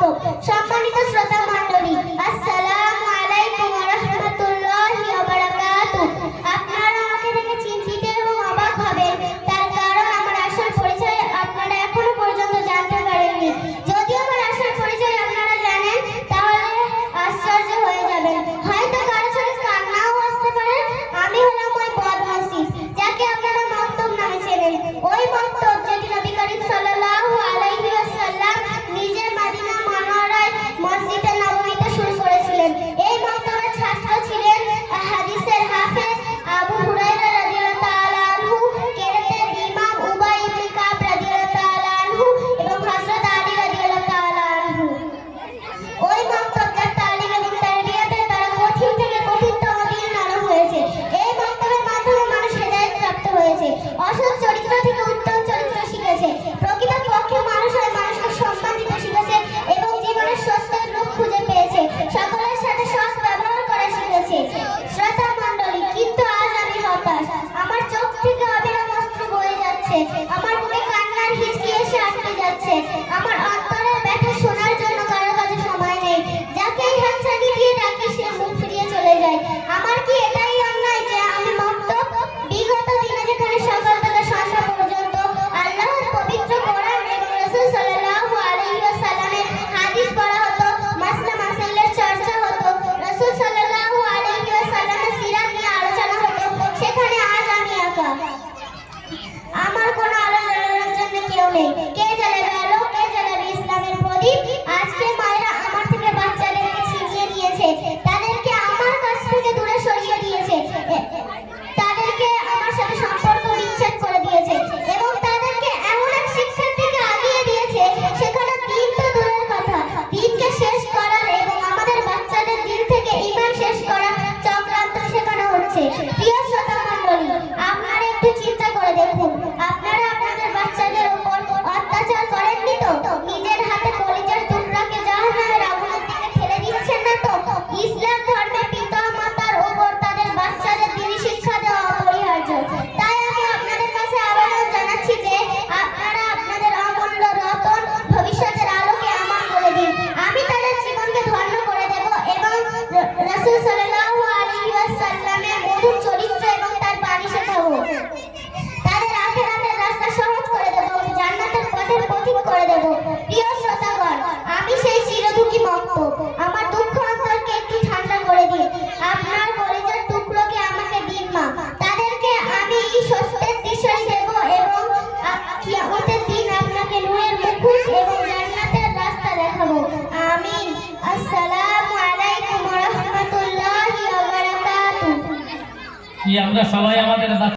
जातो शांतनीचा श्रोता છે আমার দুঃখ অন্তরকে একটু ঠান্ডা করে দিন। আপনার কলেজের টুকরোকে আমাকে দিন, মা। তাদেরকে আমি সত্যের দিশা দেব এবং কিয়ামতের দিন আপনাকে নূরের মুখোশ এবং জান্নাতের রাস্তা দেখাবো। আমিন। আসসালামু আলাইকুম ওয়া রাহমাতুল্লাহি ওয়া বারাকাতু কি, আমরা সবাই আমাদের